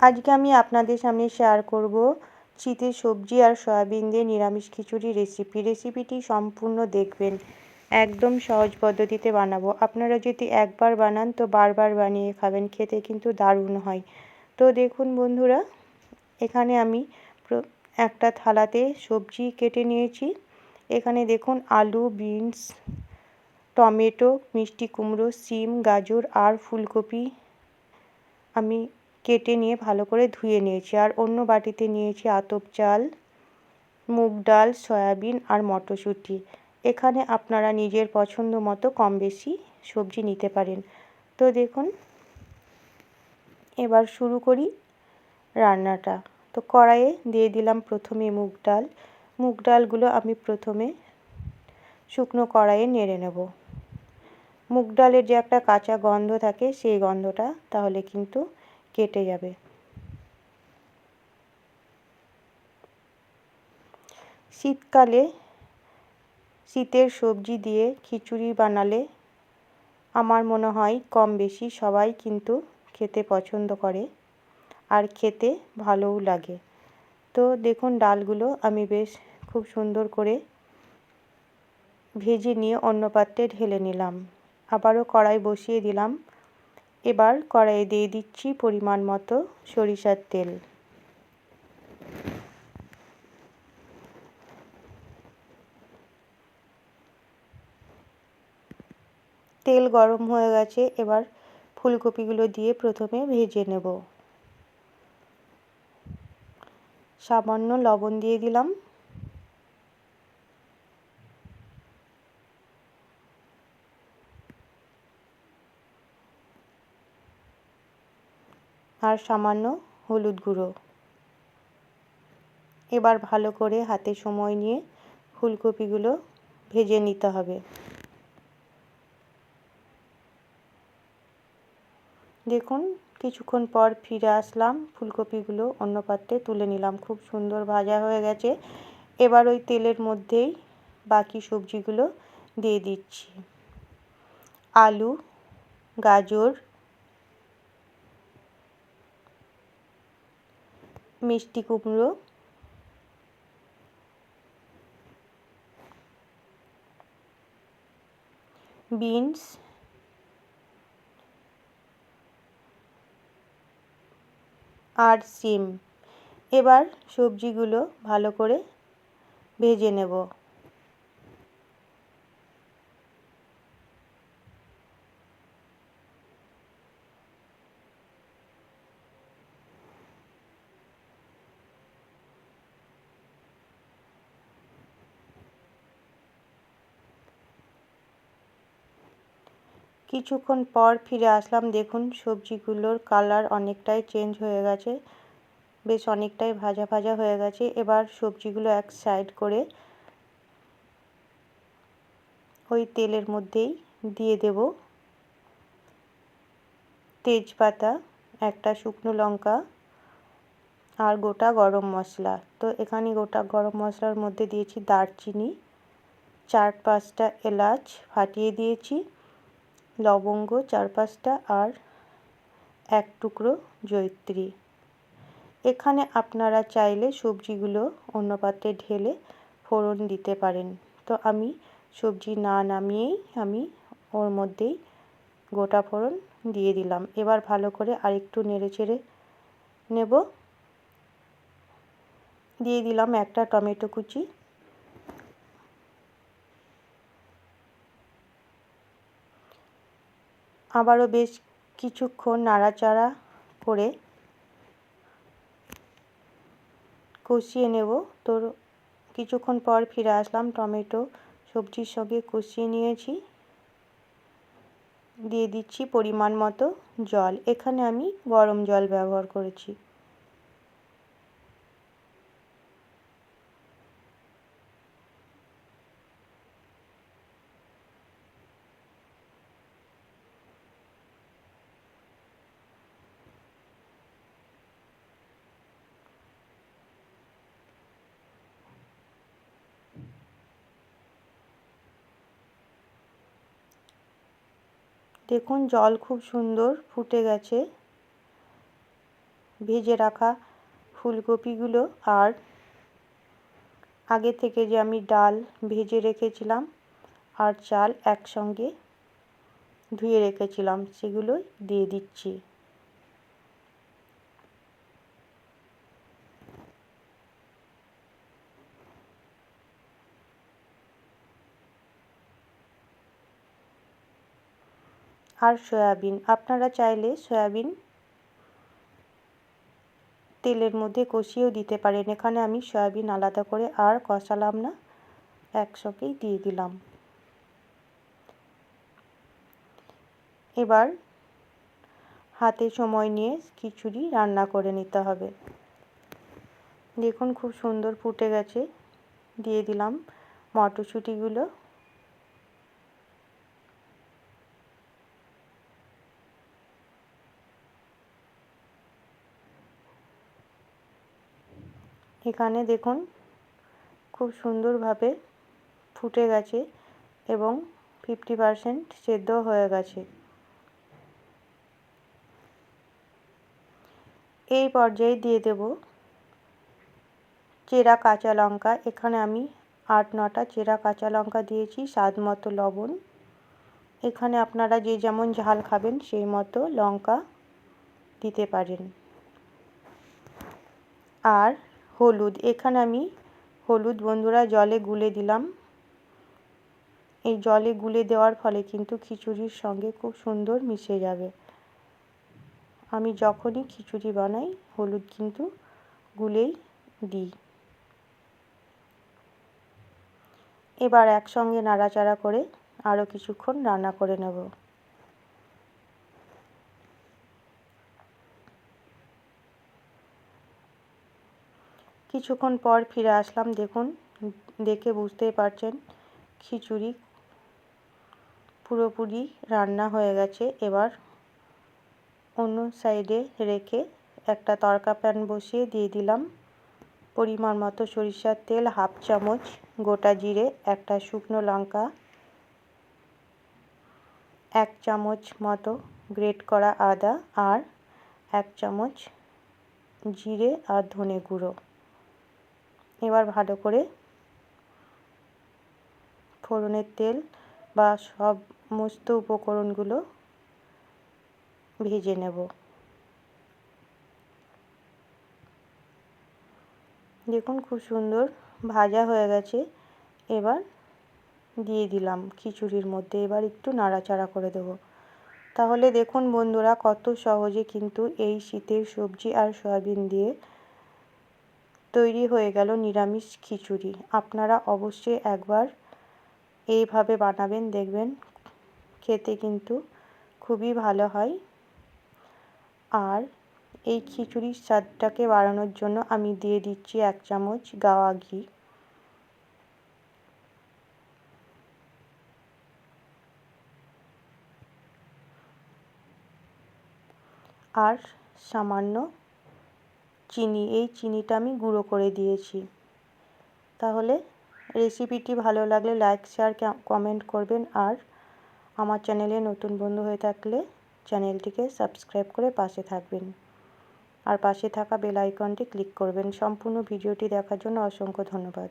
আজকে আমি আপনাদের সামনে শেয়ার করব শীতের সবজি আর সয়াবিন দিয়ে নিরামিষ খিচুড়ি রেসিপি রেসিপিটি সম্পূর্ণ দেখবেন। একদম সহজ পদ্ধতিতে বানাবো। আপনারা যদি একবার বানান তো বারবার বানিয়ে খাবেন, খেতে কিন্তু দারুণ হয়। তো দেখুন বন্ধুরা, এখানে আমি একটা থালাতে সবজি কেটে নিয়েছি। এখানে দেখুন আলু, বিনস, টমেটো, মিষ্টি কুমড়ো, সিম, গাজর আর ফুলকপি আমি কেটে নিয়ে ভালো করে ধুয়ে নিয়েছি। আর অন্য বাটিতে নিয়েছি আতপ চাল, মুগ ডাল, সয়াবিন আর মটরশুঁটি। এখানে আপনারা নিজের পছন্দ মতো কম বেশি সবজি নিতে পারেন। তো দেখুন, এবার শুরু করি রান্নাটা। তো কড়াইয়ে দিয়ে দিলাম প্রথমে মুগ ডাল। মুগ ডালগুলো আমি প্রথমে শুকনো কড়াইয়ে নেড়ে নেব। মুগ ডালের যে একটা কাঁচা গন্ধ থাকে সেই গন্ধটা, তাহলে কিন্তু কেটে যাবে। শীতকালে শীতের সবজি দিয়ে খিচুড়ি বানালে আমার মনে হয় কম বেশি সবাই কিন্তু খেতে পছন্দ করে আর খেতে ভালোও লাগে। তো দেখুন ডালগুলো আমি বেশ খুব সুন্দর করে ভেজে নিয়ে অন্য পাত্রে ঢেলে নিলাম। আবারও কড়াই বসিয়ে দিলাম। এবার কড়াইয়ে দিয়ে দিচ্ছি পরিমাণ মতো সরিষার তেল। তেল গরম হয়ে গেছে, এবার ফুলকপিগুলো দিয়ে প্রথমে ভেজে নেব। সামান্য লবণ দিয়ে দিলাম। আর সামান্য হলুদ গুঁড়ো। এবার ভালো করে হাতে সময় নিয়ে ফুলকপিগুলো ভেজে নিতে হবে। দেখুন, কিছুক্ষণ পর ফিরে আসলাম, ফুলকপিগুলো অন্য পাত্রে তুলে নিলাম। খুব সুন্দর ভাজা হয়ে গেছে। এবার ওই তেলের মধ্যেই বাকি সবজিগুলো দিয়ে দিচ্ছি। আলু, গাজর মিষ্টি কুমড়ো। বিনস। আর সিম। এবার সবজিগুলো ভালো করে ভেজে নেব। কিছুক্ষণ পর ফিরে আসলাম। দেখুন, সবজিগুলোর কালার অনেকটাই চেঞ্জ হয়ে গেছে। বেশ অনেকটাই ভাজা ভাজা হয়ে গেছে। এবার সবজিগুলো এক সাইড করে ওই তেলের মধ্যেই দিয়ে দেব। তেজপাতা, একটা শুকনো লঙ্কা আর গোটা গরম মশলা। তো এখানে গোটা গরম মশলার মধ্যে দিয়েছি দারচিনি, চার পাঁচটা এলাচ ফাটিয়ে দিয়েছি। লবঙ্গ চার পাঁচটা আর এক টুকরো জয়িত্রী। এখানে আপনারা চাইলে সবজিগুলো অন্য পাত্রে ঢেলে ফোড়ন দিতে পারেন। তো আমি সবজি না নামিয়েই আমি ওর মধ্যেই গোটা ফোড়ন দিয়ে দিলাম। এবার ভালো করে আরেকটু নেড়ে চেড়ে নেব। দিয়ে দিলাম একটা টমেটো কুচি। আবারও বেশ কিছুক্ষণ নাড়াচাড়া করে কষিয়ে নেব। তো কিছুক্ষণ পর ফিরে আসলাম, টমেটো, সবজির সঙ্গে কষিয়ে নিয়েছি। দিয়ে দিচ্ছি পরিমাণ মতো জল। এখানে আমি গরম জল ব্যবহার করেছি। দেখুন, জল খুব সুন্দর ফুটে গেছে। ভেজে রাখা ফুলকপিগুলো আর আগে থেকে যে আমি ডাল ভেজে রেখেছিলাম আর চাল একসঙ্গে ধুয়ে রেখেছিলাম, সেগুলোই দিয়ে দিচ্ছি। আর সয়াবিন। আপনারা চাইলে সয়াবিন তেলের মধ্যে কষিয়েও দিতে পারেন। এখানে আমি সয়াবিন আলাদা করে আর কষালাম না, একসঙ্গেই দিয়ে দিলাম। এবার হাতে সময় নিয়ে খিচুড়ি রান্না করে নিতে হবে। দেখুন খুব সুন্দর ফুটে গেছে। দিয়ে দিলাম মটরশুঁটিগুলো। এখানে দেখুন খুব সুন্দরভাবে ফুটে গেছে এবং ফিফটি পারসেন্ট সেদ্ধ হয়ে গেছে। এই পর্যায়ে দিয়ে দেব চেরা কাঁচা লঙ্কা। এখানে আমি আট নটা চেরা কাঁচা লঙ্কা দিয়েছি, স্বাদ মতো লবণ। এখানে আপনারা যে যেমন ঝাল খাবেন সেই মতো লঙ্কা দিতে পারেন। আর হলুদ। এখানে আমি হলুদ বন্ধুরা জলে গুলে দিলাম। এই জলে গুলে দেওয়ার ফলে কিন্তু খিচুড়ির সঙ্গে খুব সুন্দর মিশে যাবে। আমি যখনই খিচুড়ি বানাই, হলুদ কিন্তু গুলেই দিই। এবার একসঙ্গে নাড়াচাড়া করে আরও কিছুক্ষণ রান্না করে নেব। কিছুক্ষণ পর ফিরে আসলাম, দেখুন, দেখে বুঝতেই পারছেন, খিচুড়ি পুরোপুরি রান্না হয়ে গেছে। এবার অন্য সাইডে রেখে একটা তড়কা প্যান বসিয়ে দিয়ে দিলাম। পরিমাণ মতো সরিষার তেল, হাফ চামচ গোটা জিরে, একটা শুকনো লঙ্কা, এক চামচ মতো গ্রেট করা আদা আর এক চামচ জিরে আর ধনে গুঁড়ো। এবার ভালো করে ফোড়নের তেল বা সব সমস্ত উপকরণগুলো ভেজে নেব। দেখুন খুব সুন্দর ভাজা হয়ে গেছে। এবার দিয়ে দিলাম খিচুড়ির মধ্যে, এবার একটু নাড়াচাড়া করে দেবো। তাহলে দেখুন বন্ধুরা কত সহজে কিন্তু এই শীতের সবজি আর সয়াবিন দিয়ে তৈরি হয়ে গেল নিরামিষ খিচুড়ি। আপনারা অবশ্যই একবার এইভাবে বানাবেন, দেখবেন খেতে কিন্তু খুবই ভালো হয়। আর এই খিচুড়ির স্বাদটাকে বাড়ানোর জন্য আমি দিয়ে দিচ্ছি এক চামচ গাওয়া ঘি। আর সামান্য চিনি, এই চিনিটা আমি গুঁড়ো করে দিয়েছি। তাহলে রেসিপিটি ভালো লাগলে লাইক শেয়ার কমেন্ট করবেন। আর আমার চ্যানেলে নতুন বন্ধু হয়ে থাকলে চ্যানেলটিকে সাবস্ক্রাইব করে পাশে থাকবেন। আর পাশে থাকা বেল আইকনটি ক্লিক করবেন। সম্পূর্ণ ভিডিওটি দেখার জন্য অসংখ্য ধন্যবাদ।